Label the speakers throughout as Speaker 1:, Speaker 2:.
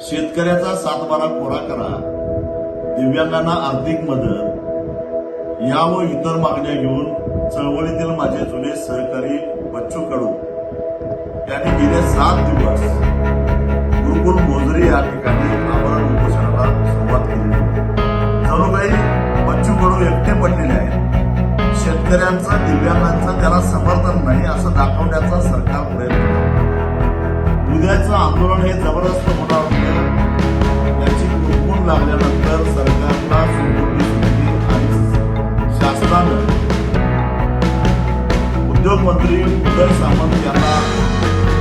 Speaker 1: शेतकऱ्याचा सातबारा कोरा करा. दिव्यांगांना आर्थिक मदत. या व इतर मागण्या घेऊन चळवळीतील माझे जुने सहकारी बच्चू कडू. यांनी गेले सात दिवस. गुरुकुल मोजरी या ठिकाणी आमरण उपोषणाला सुरुवात केली. जणू काही बच्चू कडू एकटे पडलेले आहेत. शेतकऱ्यांचं दिव्यांगांचं त्याला समर्थन नाही असं दाखवण्याचा सरकार प्रयत्न उद्याचं आंदोलन हे जबरदस्त होणार होतं याची कुरकून लागल्यानंतर सरकारला सुटली आणि शासनानं उद्योग मंत्री उदय सामंत यांना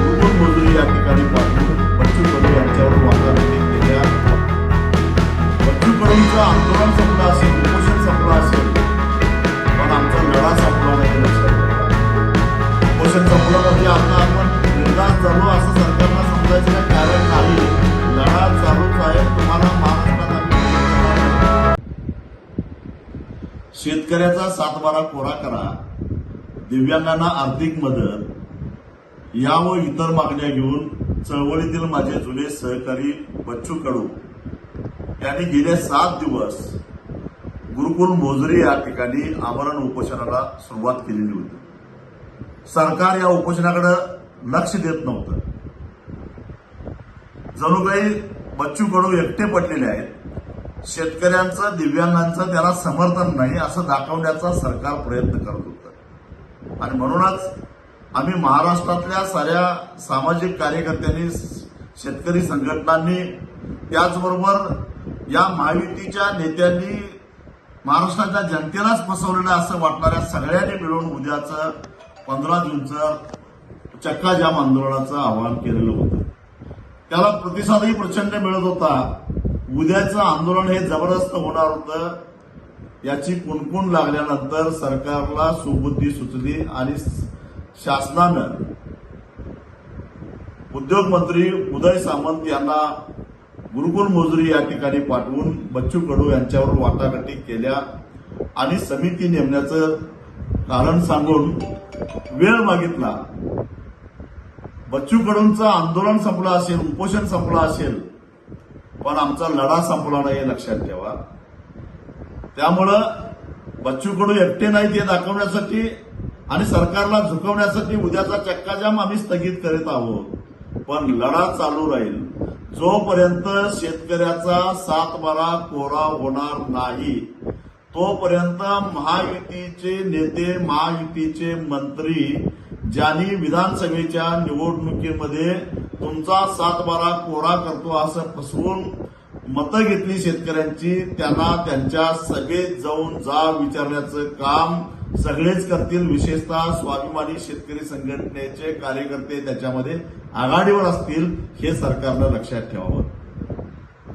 Speaker 1: गुरुकुल मंजुरी या ठिकाणी पाठवून बच्चू कडू यांच्यावर वाटाघाटी केल्या बच्चू कडूंचं आंदोलन संपलं असेल उपोषण संपलं असेल पण आमचा लढा संपला नाही. लक्षात उपोषण संपलं म्हणजे आता आपण निर्धार चालू असं सरकारला समजायचं कारण नाही. लढा चालूच आहे तुम्हाला महाराष्ट्रात शेतकऱ्याचा सातबारा कोरा करा. दिव्यांगांना आर्थिक मदत. या व इतर मागण्या घेऊन चळवळीतील माझे जुने सहकारी बच्चू कडू. यांनी गेले सात दिवस गुरुकुल मोजरी या ठिकाणी आमरण उपोषणाला सुरुवात केलेली होती. सरकार या उपोषणाकडे लक्ष देत नव्हतं. जणू काही बच्चू कडू एकटे पडलेले आहेत. शेतकऱ्यांचं दिव्यांगांचं त्याला समर्थन नाही असं दाखवण्याचा सरकार प्रयत्न करत होतं. आणि म्हणूनच आम्ही महाराष्ट्रातल्या साऱ्या सामाजिक कार्यकर्त्यांनी शेतकरी संघटनांनी त्याचबरोबर या महायुतीच्या नेत्यांनी महाराष्ट्राच्या जनतेलाच फसवलेलं असं वाटणाऱ्या सगळ्यांनी मिळून उद्याचं पंधरा जूनचं चक्का जाम आंदोलनाचं आवाहन केलेलं होतं. त्याला प्रतिसादही प्रचंड मिळत होता. उद्याचं आंदोलन हे जबरदस्त होणार होतं. याची कुणकुण लागल्यानंतर सरकारला सुबुद्धी सुचली आणि शासनानं उद्योग मंत्री उदय सामंत यांना गुरुकुल मोजरी या ठिकाणी पाठवून बच्चू कडू यांच्यावर वाटाघाटी केल्या आणि समिती नेमण्याचं कारण सांगून वेळ मागितला. बच्चू कडूंचं आंदोलन संपलं असेल उपोषण संपलं असेल पण आमचा लढा संपला नाही हे लक्षात ठेवा. त्यामुळं बच्चू कडू एकटे नाही ते दाखवण्यासाठी आणि सरकारला झुकवण्यासाठी उद्याचा चक्काजाम आम्ही स्थगित करीत आहोत. पण लढा चालू राहील. जोपर्यंत शेतकऱ्याचा सातबारा कोरा होणार नाही तोपर्यंत महायुतीचे नेते महायुतीचे मंत्री ज्यांनी विधानसभेच्या निवडणुकीमध्ये तुमचा सातबारा कोरा करतो असं फसवून मतं घेतली शेतकऱ्यांची त्यांना त्यांच्या सभेत जाऊन जा विचारण्याचं काम सगळेच करतील. विशेषतः स्वाभिमानी शेतकरी संघटनेचे कार्यकर्ते त्याच्यामध्ये आघाडीवर असतील हे सरकारनं लक्षात ठेवावं.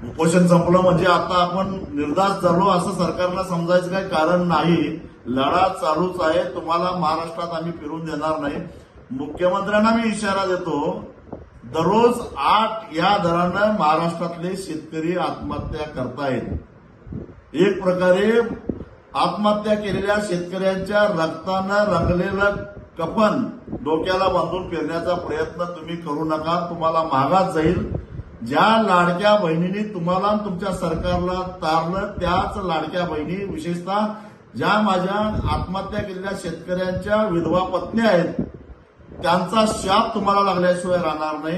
Speaker 1: उपोषण संपलं म्हणजे आता आपण निर्धार झालो असं सरकारला समजायचं काही कारण नाही. लढा चालूच आहे. तुम्हाला महाराष्ट्रात आम्ही फिरून देणार नाही. मुख्यमंत्र्यांना मी इशारा देतो दररोज आठ या दरानं महाराष्ट्रातले शेतकरी आत्महत्या करतायत. एक प्रकारे आत्महत्या केलेल्या शेतकऱ्यांच्या रक्तानं रंगलेलं कफन डोक्याला बांधून फिरण्याचा प्रयत्न तुम्ही करू नका. तुम्हाला महागात जाईल. ज्या लाडक्या बहिणीने तुम्हाला आणि तुमच्या सरकारला तारलं त्याच लाडक्या बहिणी विशेषतः ज्या माझ्या आत्महत्या केलेल्या शेतकऱ्यांच्या विधवा पत्नी आहेत त्यांचा शाप तुम्हाला लागल्याशिवाय राहणार नाही.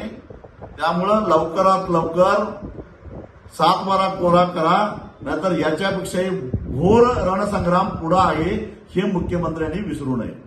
Speaker 1: त्यामुळं लवकरात लवकर सात बारा कोरा करा नाहीतर याच्यापेक्षाही घोर रणसंग्राम पुढे आहे हे मुख्यमंत्र्यांनी विसरू नये.